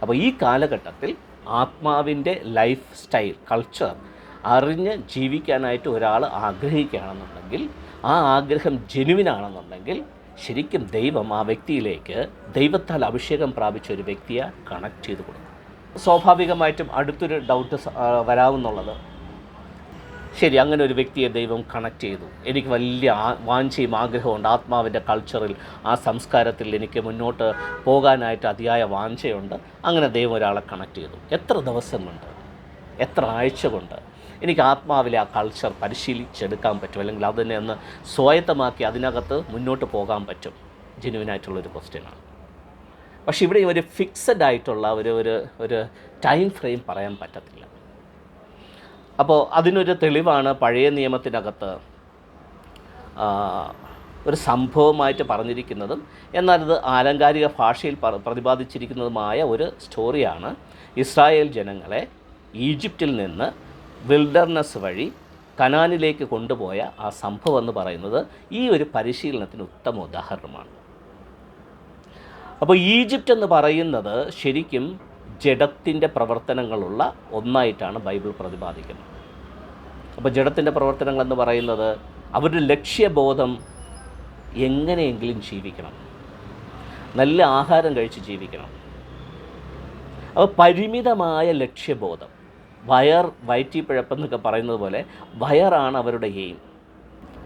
അപ്പോൾ ഈ കാലഘട്ടത്തിൽ ആത്മാവിന്റെ ലൈഫ് സ്റ്റൈൽ കൾച്ചർ അറിഞ്ഞ് ജീവിക്കാനായിട്ട് ഒരാൾ ആഗ്രഹിക്കുകയാണെന്നുണ്ടെങ്കിൽ ആ ആഗ്രഹം ജെനുവിനാണെന്നുണ്ടെങ്കിൽ ശരിക്കും ദൈവം ആ വ്യക്തിയിലേക്ക് ദൈവത്താൽ അഭിഷേകം പ്രാപിച്ച ഒരു വ്യക്തിയെ കണക്ട് ചെയ്ത് കൊടുക്കും. സ്വാഭാവികമായിട്ടും അടുത്തൊരു ഡൗട്ട് വരാവുന്നുള്ളത് ശരി അങ്ങനെ ഒരു വ്യക്തിയെ ദൈവം കണക്ട് ചെയ്തു. എനിക്ക് വലിയ വാഞ്ചയും ആഗ്രഹമുണ്ട് ആത്മാവിന്റെ കൾച്ചറിൽ ആ സംസ്കാരത്തിൽ എനിക്ക് മുന്നോട്ട് പോകാനായിട്ട് അതിയായ വാഞ്ചയുണ്ട്. അങ്ങനെ ദൈവം ഒരാളെ കണക്ട് ചെയ്തു. എത്ര ദിവസം കൊണ്ട് എത്ര ആഴ്ച കൊണ്ട് എനിക്ക് ആത്മാവിലെ ആ കൾച്ചർ പരിശീലിച്ചെടുക്കാൻ പറ്റും. അല്ലെങ്കിൽ അതിനെ ഒന്ന് സ്വായത്തമാക്കി അതിനകത്ത് മുന്നോട്ട് പോകാൻ പറ്റും. ജെനുവിനായിട്ടുള്ളൊരു ക്വസ്റ്റ്യനാണ് പക്ഷേ ഇവിടെ ഒരു ഫിക്സഡ് ആയിട്ടുള്ള ഒരു ഒരു ഒരു ടൈം ഫ്രെയിം പറയാൻ പറ്റത്തില്ല. അപ്പോൾ അതിനൊരു തെളിവാണ് പഴയ നിയമത്തിനകത്ത് ഒരു സംഭവമായിട്ട് പറഞ്ഞിരിക്കുന്നതും എന്നാൽ ഇത് ആലങ്കാരിക ഭാഷയിൽ പ്രതിപാദിച്ചിരിക്കുന്നതുമായ ഒരു സ്റ്റോറിയാണ് ഇസ്രായേൽ ജനങ്ങളെ ഈജിപ്തിൽ നിന്ന് വിൽഡർനെസ് വഴി കനാനിലേക്ക് കൊണ്ടുപോയ ആ സംഭവം എന്ന് പറയുന്നത് ഈ ഒരു പരിശീലനത്തിന് ഉത്തമ ഉദാഹരണമാണ്. അപ്പോൾ ഈജിപ്റ്റ് എന്ന് പറയുന്നത് ശരിക്കും ജഡത്തിന്റെ പ്രവർത്തനങ്ങളുള്ള ഒന്നായിട്ടാണ് ബൈബിൾ പ്രതിപാദിക്കുന്നത്. അപ്പോൾ ജഡത്തിന്റെ പ്രവർത്തനങ്ങൾ എന്ന് പറയുന്നത് അവരുടെ ലക്ഷ്യബോധം എങ്ങനെയെങ്കിലും ജീവിക്കണം. നല്ല ആഹാരം കഴിച്ച് ജീവിക്കണം. അപ്പോൾ പരിമിതമായ ലക്ഷ്യബോധം. വയർ വയറ്റിപ്പിഴപ്പെന്നൊക്കെ പറയുന്നത് പോലെ വയറാണ് അവരുടെ എയിം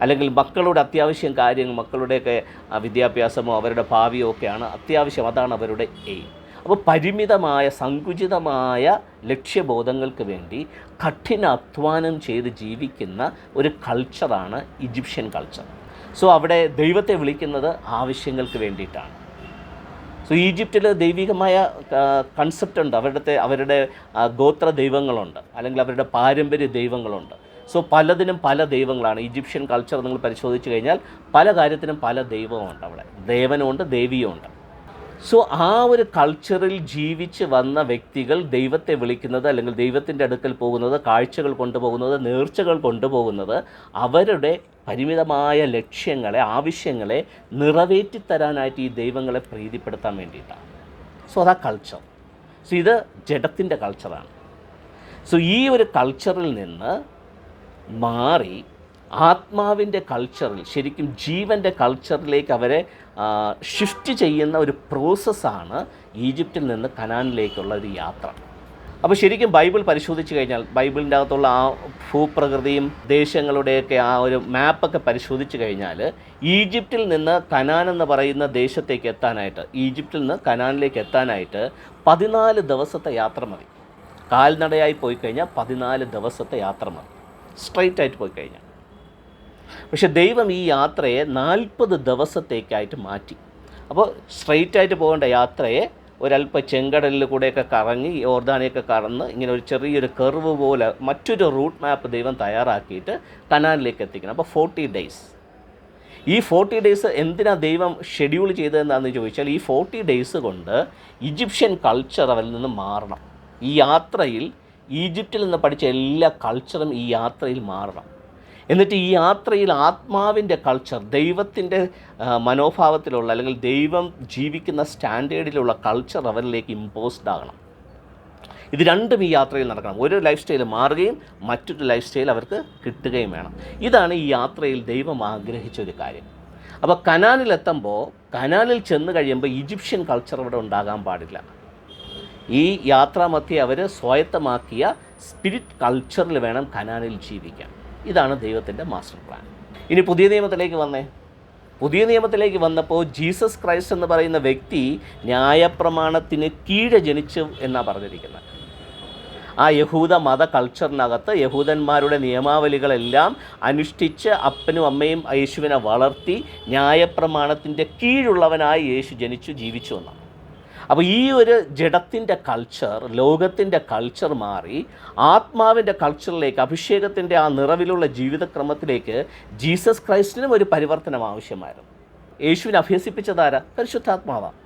അല്ലെങ്കിൽ മക്കളുടെ അത്യാവശ്യം കാര്യങ്ങൾ മക്കളുടെയൊക്കെ വിദ്യാഭ്യാസമോ അവരുടെ ഭാവിയോ ഒക്കെയാണ് അത്യാവശ്യം അതാണ് അവരുടെ എയിം അപ്പോൾ പരിമിതമായ സങ്കുചിതമായ ലക്ഷ്യബോധങ്ങൾക്ക് വേണ്ടി കഠിന അധ്വാനം ചെയ്ത് ജീവിക്കുന്ന ഒരു കൾച്ചറാണ് ഈജിപ്ഷ്യൻ കൾച്ചർ സോ അവിടെ ദൈവത്തെ വിളിക്കുന്നത് ആവശ്യങ്ങൾക്ക് വേണ്ടിയിട്ടാണ്. സോ ഈജിപ്തിൽ ദൈവികമായ കൺസെപ്റ്റ് ഉണ്ട്. അവരുടെ അവരുടെ ഗോത്ര ദൈവങ്ങളുണ്ട്. അല്ലെങ്കിൽ അവരുടെ പാരമ്പര്യ ദൈവങ്ങളുണ്ട്. സോ പലതിനും പല ദൈവങ്ങളാണ്. ഈജിപ്ഷ്യൻ കൾച്ചർ നിങ്ങൾ പരിശോധിച്ച് കഴിഞ്ഞാൽ പല കാര്യത്തിനും പല ദൈവമുണ്ട് അവിടെ. ദേവനുമുണ്ട് ദേവിയുമുണ്ട്. സോ ആ ഒരു കൾച്ചറിൽ ജീവിച്ച് വന്ന വ്യക്തികൾ ദൈവത്തെ വിളിക്കുന്നത് അല്ലെങ്കിൽ ദൈവത്തിന്റെ അടുക്കൽ പോകുന്നത് കാഴ്ചകൾ കൊണ്ടുപോകുന്നത് നേർച്ചകൾ കൊണ്ടുപോകുന്നത് അവരുടെ പരിമിതമായ ലക്ഷ്യങ്ങളെ ആവശ്യങ്ങളെ നിറവേറ്റിത്തരാനായിട്ട് ഈ ദൈവങ്ങളെ പ്രീതിപ്പെടുത്താൻ വേണ്ടിയിട്ടാണ്. സോ അതാ കൾച്ചർ സോ ഇത് ജഡത്തിന്റെ കൾച്ചറാണ് സോ ഈ ഒരു കൾച്ചറിൽ നിന്ന് മാറി ആത്മാവിന്റെ കൾച്ചറിൽ ശരിക്കും ജീവന്റെ കൾച്ചറിലേക്ക് അവരെ ഷിഫ്റ്റ് ചെയ്യുന്ന ഒരു പ്രോസസ്സാണ് ഈജിപ്തിൽ നിന്ന് കനാനിലേക്കുള്ള ഒരു യാത്ര. അപ്പോൾ ശരിക്കും ബൈബിൾ പരിശോധിച്ച് കഴിഞ്ഞാൽ ബൈബിളിന്റെ അകത്തുള്ള ആ ഭൂപ്രകൃതിയും ദേശങ്ങളുടെയൊക്കെ ആ ഒരു മാപ്പൊക്കെ പരിശോധിച്ച് കഴിഞ്ഞാൽ ഈജിപ്തിൽ നിന്ന് കനാൻ എന്ന് പറയുന്ന ദേശത്തേക്ക് എത്താനായിട്ട് ഈജിപ്തിൽ നിന്ന് കനാനിലേക്ക് എത്താനായിട്ട് പതിനാല് ദിവസത്തെ യാത്ര മതി. കാൽനടയായി പോയി കഴിഞ്ഞാൽ പതിനാല് ദിവസത്തെ യാത്ര മതി. സ്ട്രൈറ്റ് ആയിട്ട് പോയി കഴിഞ്ഞാൽ. പക്ഷെ ദൈവം ഈ യാത്രയെ നാൽപ്പത് ദിവസത്തേക്കായിട്ട് മാറ്റി. അപ്പോൾ സ്ട്രെയിറ്റ് ആയിട്ട് പോകേണ്ട യാത്രയെ ഒരല്പ ചെങ്കടലിൽ കൂടെയൊക്കെ കറങ്ങി ഓർദാനയൊക്കെ കറന്ന് ഇങ്ങനെ ഒരു ചെറിയൊരു കർവ് പോലെ മറ്റൊരു റൂട്ട് മാപ്പ് ദൈവം തയ്യാറാക്കിയിട്ട് കനാലിലേക്ക് എത്തിക്കണം. അപ്പോൾ ഫോർട്ടി ഡേയ്സ് ഈ ഫോർട്ടി ഡേയ്സ് എന്തിനാ ദൈവം ഷെഡ്യൂൾ ചെയ്തതെന്നാന്ന് ചോദിച്ചാൽ ഈ ഫോർട്ടി ഡേയ്സ് കൊണ്ട് ഈജിപ്ഷ്യൻ കൾച്ചർ അവരിൽ നിന്ന് മാറണം. ഈ യാത്രയിൽ ഈജിപ്തിൽ നിന്ന് പഠിച്ച എല്ലാ കൾച്ചറും ഈ യാത്രയിൽ മാറണം. എന്നിട്ട് ഈ യാത്രയിൽ ആത്മാവിന്റെ കൾച്ചർ ദൈവത്തിന്റെ മനോഭാവത്തിലുള്ള അല്ലെങ്കിൽ ദൈവം ജീവിക്കുന്ന സ്റ്റാൻഡേർഡിലുള്ള കൾച്ചർ അവരിലേക്ക് ഇമ്പോസ്ഡ് ആകണം ഇത് രണ്ടും ഈ യാത്രയിൽ നടക്കണം. ഒരു ലൈഫ് സ്റ്റൈൽ മാറുകയും മറ്റൊരു ലൈഫ് സ്റ്റൈൽ അവർക്ക് കിട്ടുകയും വേണം. ഇതാണ് ഈ യാത്രയിൽ ദൈവം ആഗ്രഹിച്ച ഒരു കാര്യം. അപ്പോൾ കനാനിലെത്തുമ്പോൾ കനാനിൽ ചെന്ന് കഴിയുമ്പോൾ ഈജിപ്ഷ്യൻ കൾച്ചർ അവിടെ ഉണ്ടാകാൻ പാടില്ല. ഈ യാത്രാമധ്യേ അവർ സ്വായത്തമാക്കിയ സ്പിരിറ്റ് കൾച്ചറിൽ വേണം കനാനിൽ ജീവിക്കാൻ. ഇതാണ് ദൈവത്തിന്റെ മാസ്റ്റർ പ്ലാൻ. ഇനി പുതിയ നിയമത്തിലേക്ക് വന്നേ. പുതിയ നിയമത്തിലേക്ക് വന്നപ്പോൾ ജീസസ് ക്രൈസ്റ്റ് എന്ന് പറയുന്ന വ്യക്തി ന്യായപ്രമാണത്തിന് കീഴ ജനിച്ചു എന്നാണ് പറഞ്ഞിരിക്കുന്നത്. ആ യഹൂദ മത കൾച്ചറിനകത്ത് യഹൂദന്മാരുടെ നിയമാവലികളെല്ലാം അനുഷ്ഠിച്ച് അപ്പനും അമ്മയും യേശുവിനെ വളർത്തി ന്യായപ്രമാണത്തിന്റെ കീഴുള്ളവനായി യേശു ജനിച്ചു ജീവിച്ചു എന്നാണ്. അപ്പോൾ ഈ ഒരു ജഡത്തിന്റെ കൾച്ചർ ലോകത്തിന്റെ കൾച്ചർ മാറി ആത്മാവിന്റെ കൾച്ചറിലേക്ക് അഭിഷേകത്തിന്റെ ആ നിറവിലുള്ള ജീവിതക്രമത്തിലേക്ക് ജീസസ് ക്രൈസ്റ്റിനും ഒരു പരിവർത്തനം ആവശ്യമായിരുന്നു. യേശുവിനെ അഭ്യസിപ്പിച്ചതാരാ? പരിശുദ്ധാത്മാവാണ്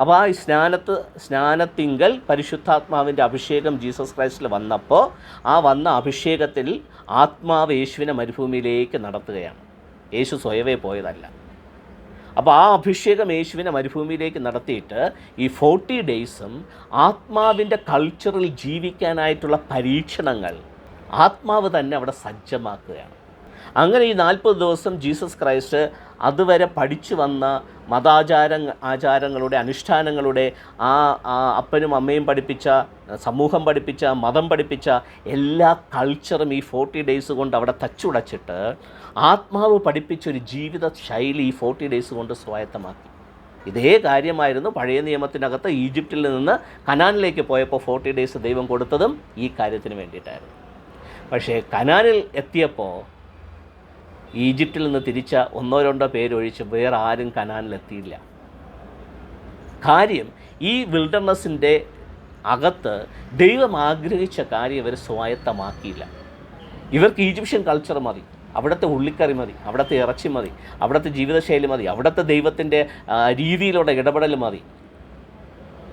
അപ്പോൾ ആ സ്നാനത്ത് സ്നാനത്തിങ്കൽ പരിശുദ്ധാത്മാവിന്റെ അഭിഷേകം ജീസസ് ക്രൈസ്റ്റിൽ വന്നപ്പോൾ ആ വന്ന അഭിഷേകത്തിൽ ആത്മാവ് യേശുവിനെ മരുഭൂമിയിലേക്ക് നടത്തുകയാണ്. യേശു സ്വയവേ പോയതല്ല. അപ്പോൾ ആ അഭിഷേകം യേശുവിനെ മരുഭൂമിയിലേക്ക് നടത്തിയിട്ട് ഈ ഫോർട്ടി ഡേയ്സും ആത്മാവിന്റെ കൾച്ചറിൽ ജീവിക്കാനായിട്ടുള്ള പരീക്ഷണങ്ങൾ ആത്മാവ് തന്നെ അവിടെ സജ്ജമാക്കുകയാണ്. അങ്ങനെ ഈ നാൽപ്പത് ദിവസം ജീസസ് ക്രൈസ്റ്റ് അതുവരെ പഠിച്ചു വന്ന മതാചാര ആചാരങ്ങളുടെ അനുഷ്ഠാനങ്ങളുടെ ആ അപ്പനും അമ്മയും പഠിപ്പിച്ച സമൂഹം പഠിപ്പിച്ച മതം പഠിപ്പിച്ച എല്ലാ കൾച്ചറും ഈ ഫോർട്ടി ഡേയ്സ് കൊണ്ട് അവിടെ തച്ചുടച്ചിട്ട് ആത്മാവ് പഠിപ്പിച്ചൊരു ജീവിത ശൈലി ഈ ഫോർട്ടി ഡേയ്സ് കൊണ്ട് സ്വായത്തമാക്കി. ഇതേ കാര്യമായിരുന്നു പഴയ നിയമത്തിനകത്ത് ഈജിപ്തിൽ നിന്ന് കനാനിലേക്ക് പോയപ്പോൾ ഫോർട്ടി ഡേയ്സ് ദൈവം കൊടുത്തതും ഈ കാര്യത്തിന് വേണ്ടിയിട്ടായിരുന്നു. പക്ഷേ കനാനിൽ എത്തിയപ്പോൾ ഈജിപ്തിൽ നിന്ന് തിരിച്ച ഒന്നോ രണ്ടോ പേരൊഴിച്ച് വേറെ ആരും കനാനിലെത്തിയില്ല. കാര്യം ഈ വിൽഡർനെസ്സിന്റെ അകത്ത് ദൈവം ആഗ്രഹിച്ച കാര്യം ഇവർ സ്വായത്തമാക്കിയില്ല. ഇവർക്ക് ഈജിപ്ഷ്യൻ കൾച്ചർ മതി അവിടുത്തെ ഉള്ളിക്കറി മതി അവിടുത്തെ ഇറച്ചി മതി അവിടുത്തെ ജീവിതശൈലി മതി അവിടുത്തെ ദൈവത്തിന്റെ രീതിയിലുള്ള ഇടപെടൽ മതി.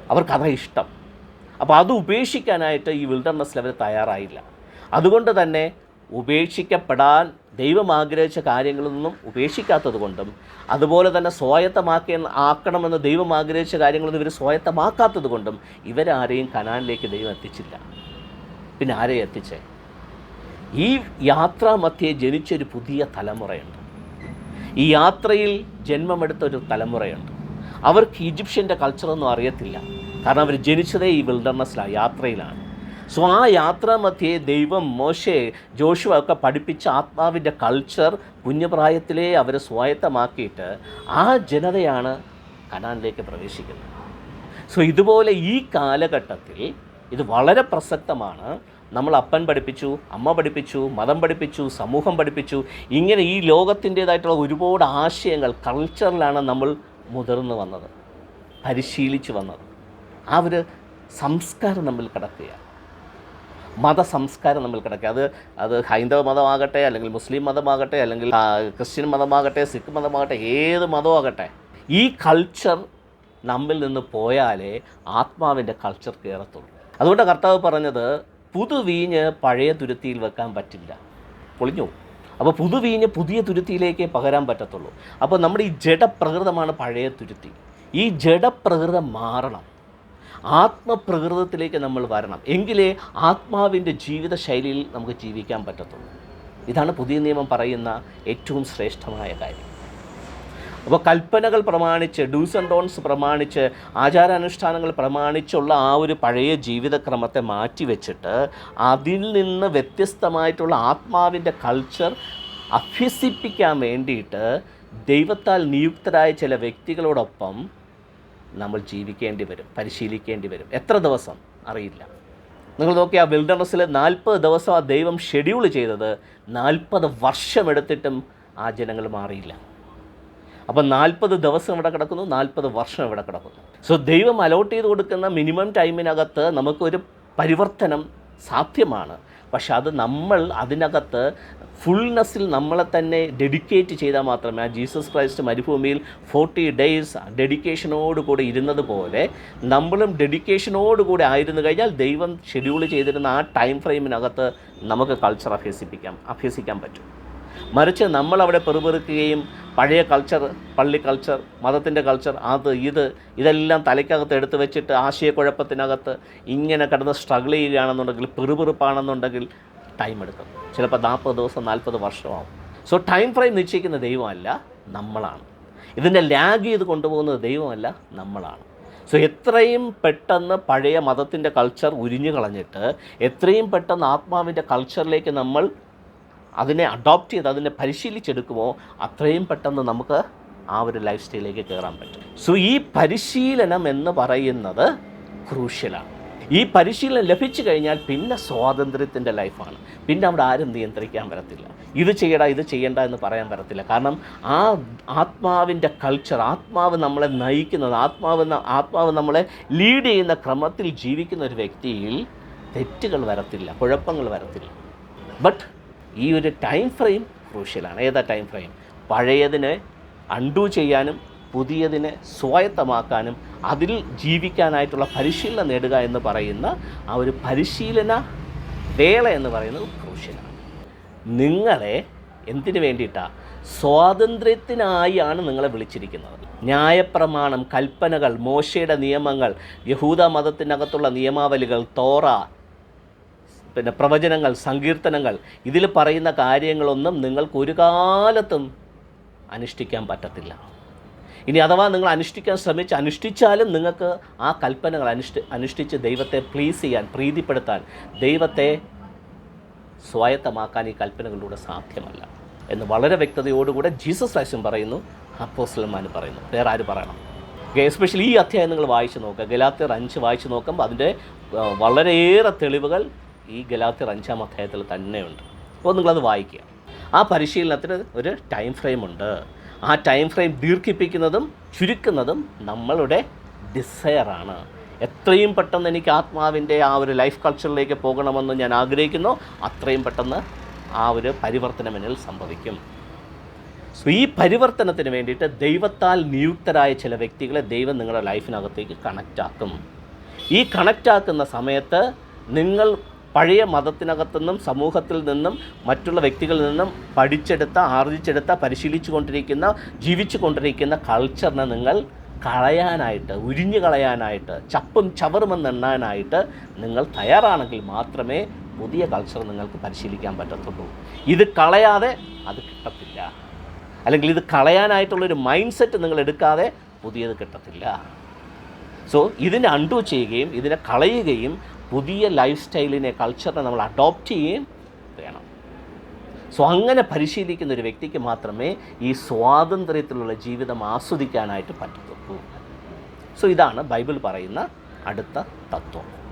അവർക്കതാ ഇഷ്ടം. അപ്പോൾ അത് ഉപേക്ഷിക്കാനായിട്ട് ഈ വിൽഡർനെസ്സിൽ അവർ തയ്യാറായില്ല. അതുകൊണ്ട് തന്നെ ഉപേക്ഷിക്കപ്പെടാൻ ദൈവം ആഗ്രഹിച്ച കാര്യങ്ങളൊന്നും ഉപേക്ഷിക്കാത്തത് കൊണ്ടും അതുപോലെ തന്നെ സ്വായത്തമാക്കി ആക്കണമെന്ന് ദൈവം ആഗ്രഹിച്ച കാര്യങ്ങളൊന്നും ഇവർ സ്വായത്തമാക്കാത്തത് കൊണ്ടും ഇവരാരെയും കനാനിലേക്ക് ദൈവം എത്തിച്ചില്ല. പിന്നെ ആരെയും എത്തിച്ചേ? ഈ യാത്രാമധ്യേ ജനിച്ചൊരു പുതിയ തലമുറയുണ്ട്. ഈ യാത്രയിൽ ജന്മമെടുത്ത ഒരു തലമുറയുണ്ട്. അവർക്ക് ഈജിപ്ഷ്യന്റെ കൾച്ചറൊന്നും അറിയത്തില്ല. കാരണം അവർ ജനിച്ചതേ ഈ വിൽഡർനെസ്സിലാണ് യാത്രയിലാണ്. സോ ആ യാത്രാമധ്യേ ദൈവം മോശെ ജോഷുവ ഒക്കെ പഠിപ്പിച്ച ആത്മാവിന്റെ കൾച്ചർ കുഞ്ഞുപ്രായത്തിലേ അവരെ സ്വായത്തമാക്കിയിട്ട് ആ ജനതയാണ് കനാനിലേക്ക് പ്രവേശിക്കുന്നത്. സോ ഇതുപോലെ ഈ കാലഘട്ടത്തിൽ ഇത് വളരെ പ്രസക്തമാണ്. നമ്മൾ അപ്പൻ പഠിപ്പിച്ചു അമ്മ പഠിപ്പിച്ചു മതം പഠിപ്പിച്ചു സമൂഹം പഠിപ്പിച്ചു. ഇങ്ങനെ ഈ ലോകത്തിന്റേതായിട്ടുള്ള ഒരുപാട് ആശയങ്ങൾ കൾച്ചറിലാണ് നമ്മൾ മുതിർന്നു വന്നത് പരിശീലിച്ചു വന്നത്. ആ ഒരു സംസ്കാരം നമ്മൾ കിടക്കുകയാണ്. മതസംസ്കാരം നമ്മൾ കിടക്കുക. അത് അത് ഹൈന്ദവ മതമാകട്ടെ അല്ലെങ്കിൽ മുസ്ലിം മതമാകട്ടെ അല്ലെങ്കിൽ ക്രിസ്ത്യൻ മതമാകട്ടെ സിഖ് മതമാകട്ടെ ഏത് മതമാകട്ടെ. ഈ കൾച്ചർ നമ്മിൽ നിന്ന് പോയാലേ ആത്മാവിന്റെ കൾച്ചർ കയറത്തുള്ളൂ. അതുകൊണ്ട് കർത്താവ് പറഞ്ഞത് പുതുവീഞ്ഞ് പഴയ തുരുത്തിയിൽ വെക്കാൻ പറ്റില്ല. പൊളിഞ്ഞു അപ്പോൾ പുതുവീഞ്ഞ് പുതിയ തുരുത്തിയിലേക്ക് പകരാൻ പറ്റത്തുള്ളൂ. അപ്പോൾ നമ്മുടെ ഈ ജഡപ്രകൃതമാണ് പഴയ തുരുത്തി. ഈ ജഡപ്രകൃതം മാറണം. ആത്മപ്രകൃതത്തിലേക്ക് നമ്മൾ വരണം. എങ്കിലേ ആത്മാവിന്റെ ജീവിത ശൈലിയിൽ നമുക്ക് ജീവിക്കാൻ പറ്റത്തുള്ളൂ. ഇതാണ് പുതിയ നിയമം പറയുന്ന ഏറ്റവും ശ്രേഷ്ഠമായ കാര്യം. അപ്പോൾ കൽപ്പനകൾ പ്രമാണിച്ച് ഡൂസ് ആൻഡ് ഡോൺസ് പ്രമാണിച്ച് ആചാരാനുഷ്ഠാനങ്ങൾ പ്രമാണിച്ചുള്ള ആ ഒരു പഴയ ജീവിതക്രമത്തെ മാറ്റിവെച്ചിട്ട് അതിൽ നിന്ന് വ്യത്യസ്തമായിട്ടുള്ള ആത്മാവിന്റെ കൾച്ചർ അഭ്യസിപ്പിക്കാൻ വേണ്ടിയിട്ട് ദൈവത്താൽ നിയുക്തരായ ചില വ്യക്തികളോടൊപ്പം നമ്മൾ ജീവിക്കേണ്ടി വരും പരിശീലിക്കേണ്ടി വരും. എത്ര ദിവസം? അറിയില്ല. നിങ്ങൾ നോക്കി ആ വിൽഡർനെസ്സിൽ നാൽപ്പത് ദിവസം ആ ദൈവം ഷെഡ്യൂൾ ചെയ്തത് നാൽപ്പത് വർഷമെടുത്തിട്ടും ആ ജനങ്ങൾ മാറിയില്ല. അപ്പം നാൽപ്പത് ദിവസം ഇവിടെ കിടക്കുന്നു? നാൽപ്പത് വർഷം ഇവിടെ കിടക്കുന്നു? സോ ദൈവം അലോട്ട് ചെയ്ത് കൊടുക്കുന്ന മിനിമം ടൈമിനകത്ത് നമുക്കൊരു പരിവർത്തനം സാധ്യമാണ്. പക്ഷെ അത് നമ്മൾ അതിനകത്ത് ഫുൾനെസ്സിൽ നമ്മളെ തന്നെ ഡെഡിക്കേറ്റ് ചെയ്താൽ മാത്രമേ ആ ജീസസ് ക്രൈസ്റ്റ് മരുഭൂമിയിൽ ഫോർട്ടി ഡേയ്സ് ഡെഡിക്കേഷനോടുകൂടി ഇരുന്നത് പോലെ നമ്മളും ഡെഡിക്കേഷനോടുകൂടി ആയിരുന്നു കഴിഞ്ഞാൽ ദൈവം ഷെഡ്യൂൾ ചെയ്തിരുന്ന ആ ടൈം ഫ്രെയിമിനകത്ത് നമുക്ക് കൾച്ചർ അഭ്യസിപ്പിക്കാം അഭ്യസിക്കാൻ പറ്റും. മറിച്ച് നമ്മൾ അവിടെ പെറുപെറുക്കുകയും പഴയ കൾച്ചർ പള്ളി കൾച്ചർ മതത്തിന്റെ കൾച്ചർ അത് ഇത് ഇതെല്ലാം തലയ്ക്കകത്ത് എടുത്തു വെച്ചിട്ട് ആശയക്കുഴപ്പത്തിനകത്ത് ഇങ്ങനെ കിടന്ന് സ്ട്രഗിൾ ചെയ്യുകയാണെന്നുണ്ടെങ്കിൽ പെറുപെറുപ്പാണെന്നുണ്ടെങ്കിൽ ടൈം എടുക്കും. ചിലപ്പോൾ നാൽപ്പത് ദിവസം നാൽപ്പത് വർഷമാവും. സോ ടൈം ഫ്രെയിം നിശ്ചയിക്കുന്ന ദൈവമല്ല നമ്മളാണ്. ഇതിന്റെ ലാഗ് ചെയ്ത് കൊണ്ടുപോകുന്നത് ദൈവമല്ല നമ്മളാണ്. സോ എത്രയും പെട്ടെന്ന് പഴയ മതത്തിന്റെ കൾച്ചർ ഉരിഞ്ഞു കളഞ്ഞിട്ട് എത്രയും പെട്ടെന്ന് ആത്മാവിന്റെ കൾച്ചറിലേക്ക് നമ്മൾ അതിനെ അഡോപ്റ്റ് ചെയ്ത് അതിനെ പരിശീലിച്ചെടുക്കുമോ അത്രയും പെട്ടെന്ന് നമുക്ക് ആ ഒരു ലൈഫ് സ്റ്റൈലിലേക്ക് കയറാൻ പറ്റും. സോ ഈ പരിശീലനം എന്ന് പറയുന്നത് ക്രൂഷ്യലാണ് ഈ പരിശീലനം ലഭിച്ചു കഴിഞ്ഞാൽ പിന്നെ സ്വാതന്ത്ര്യത്തിന്റെ ലൈഫാണ് പിന്നെ അവിടെ ആരും നിയന്ത്രിക്കാൻ വരത്തില്ല. ഇത് ചെയ്യടാ ഇത് ചെയ്യണ്ട എന്ന് പറയാൻ വരത്തില്ല. കാരണം ആ ആത്മാവിന്റെ കൾച്ചർ ആത്മാവ് നമ്മളെ നയിക്കുന്നത് ആത്മാവ് ആത്മാവ് നമ്മളെ ലീഡ് ചെയ്യുന്ന ക്രമത്തിൽ ജീവിക്കുന്ന ഒരു വ്യക്തിയിൽ തെറ്റുകൾ വരത്തില്ല കുഴപ്പങ്ങൾ വരത്തില്ല. ബട്ട് ഈ ഒരു ടൈം ഫ്രെയിം ക്രൂഷ്യലാണ് ഏതാ ടൈം ഫ്രെയിം പഴയതിനെ അൺഡു ചെയ്യാനും പുതിയതിനെ സ്വായത്തമാക്കാനും അതിൽ ജീവിക്കാനായിട്ടുള്ള പരിശീലനം നേടുക എന്ന് പറയുന്ന ആ ഒരു പരിശീലന വേള എന്ന് പറയുന്നത് ക്രൂഷ്യലാണ് നിങ്ങളെ എന്തിനു വേണ്ടിയിട്ടാണ് സ്വാതന്ത്ര്യത്തിനായാണ് നിങ്ങളെ വിളിച്ചിരിക്കുന്നത്. ന്യായപ്രമാണം കൽപ്പനകൾ മോശയുടെ നിയമങ്ങൾ യഹൂദ മതത്തിനകത്തുള്ള നിയമാവലികൾ തോറ പിന്നെ പ്രവചനങ്ങൾ സങ്കീർത്തനങ്ങൾ ഇതിൽ പറയുന്ന കാര്യങ്ങളൊന്നും നിങ്ങൾക്ക് ഒരു കാലത്തും അനുഷ്ഠിക്കാൻ പറ്റത്തില്ല. ഇനി അഥവാ നിങ്ങൾ അനുഷ്ഠിക്കാൻ ശ്രമിച്ച് അനുഷ്ഠിച്ചാലും നിങ്ങൾക്ക് ആ കൽപ്പനകൾ അനുഷ്ഠി അനുഷ്ഠിച്ച് ദൈവത്തെ പ്ലീസ് ചെയ്യാൻ പ്രീതിപ്പെടുത്താൻ ദൈവത്തെ സ്വായത്തമാക്കാൻ ഈ കൽപ്പനകളിലൂടെ സാധ്യമല്ല എന്ന് വളരെ വ്യക്തതയോടുകൂടെ ജീസസ് ക്രൈസ്റ്റും പറയുന്നു അപ്പോസ്ലന്മാർ പറയുന്നു. വേറെ ആര് പറയണം? എസ്പെഷ്യലി ഈ അധ്യായം നിങ്ങൾ വായിച്ചു നോക്കുക. ഗലാത്തിയർ അഞ്ച് വായിച്ചു നോക്കുമ്പോൾ അതിന്റെ വളരെയേറെ തെളിവുകൾ ഈ ഗലാത്തിർ അഞ്ചാം അധ്യായത്തിൽ തന്നെയുണ്ട്. അപ്പോൾ നിങ്ങളത് വായിക്കുക. ആ പരിശീലനത്തിന് ഒരു ടൈം ഫ്രെയിം ഉണ്ട്. ആ ടൈം ഫ്രെയിം ദീർഘിപ്പിക്കുന്നതും ചുരുക്കുന്നതും നമ്മളുടെ ഡിസയറാണ് എത്രയും പെട്ടെന്ന് എനിക്ക് ആത്മാവിന്റെ ആ ഒരു ലൈഫ് കൾച്ചറിലേക്ക് പോകണമെന്ന് ഞാൻ ആഗ്രഹിക്കുന്നു അത്രയും പെട്ടെന്ന് ആ ഒരു പരിവർത്തനം എന്നിൽ സംഭവിക്കും. സോ ഈ പരിവർത്തനത്തിന് വേണ്ടിയിട്ട് ദൈവത്താൽ നിയുക്തരായ ചില വ്യക്തികളെ ദൈവം നിങ്ങളുടെ ലൈഫിനകത്തേക്ക് കണക്റ്റാക്കും ഈ കണക്റ്റാക്കുന്ന സമയത്ത് നിങ്ങൾ പഴയ മതത്തിനകത്തു നിന്നും സമൂഹത്തിൽ നിന്നും മറ്റുള്ള വ്യക്തികളിൽ നിന്നും പഠിച്ചെടുത്ത ആർജിച്ചെടുത്ത പരിശീലിച്ചു കൊണ്ടിരിക്കുന്ന ജീവിച്ചു കൊണ്ടിരിക്കുന്ന കൾച്ചറിനെ നിങ്ങൾ കളയാനായിട്ട് ഉരിഞ്ഞു കളയാനായിട്ട് ചപ്പും ചവറുമെന്ന് എണ്ണാനായിട്ട് നിങ്ങൾ തയ്യാറാണെങ്കിൽ മാത്രമേ പുതിയ കൾച്ചർ നിങ്ങൾക്ക് പരിശീലിക്കാൻ പറ്റത്തുള്ളൂ. ഇത് കളയാതെ അത് കിട്ടത്തില്ല. അല്ലെങ്കിൽ ഇത് കളയാനായിട്ടുള്ളൊരു മൈൻഡ് സെറ്റ് നിങ്ങൾ എടുക്കാതെ പുതിയത് കിട്ടത്തില്ല. സോ ഇതിനെ അണ്ടു ചെയ്യുകയും ഇതിനെ കളയുകയും പുതിയ ലൈഫ് സ്റ്റൈലിനെ കൾച്ചറിനെ നമ്മൾ അഡോപ്റ്റ് ചെയ്യുകയും വേണം. സോ അങ്ങനെ പരിശീലിക്കുന്ന ഒരു വ്യക്തിക്ക് മാത്രമേ ഈ സ്വാതന്ത്ര്യത്തിലുള്ള ജീവിതം ആസ്വദിക്കാനായിട്ട് പറ്റത്തുള്ളൂ. സോ ഇതാണ് ബൈബിൾ പറയുന്ന അടുത്ത തത്വം.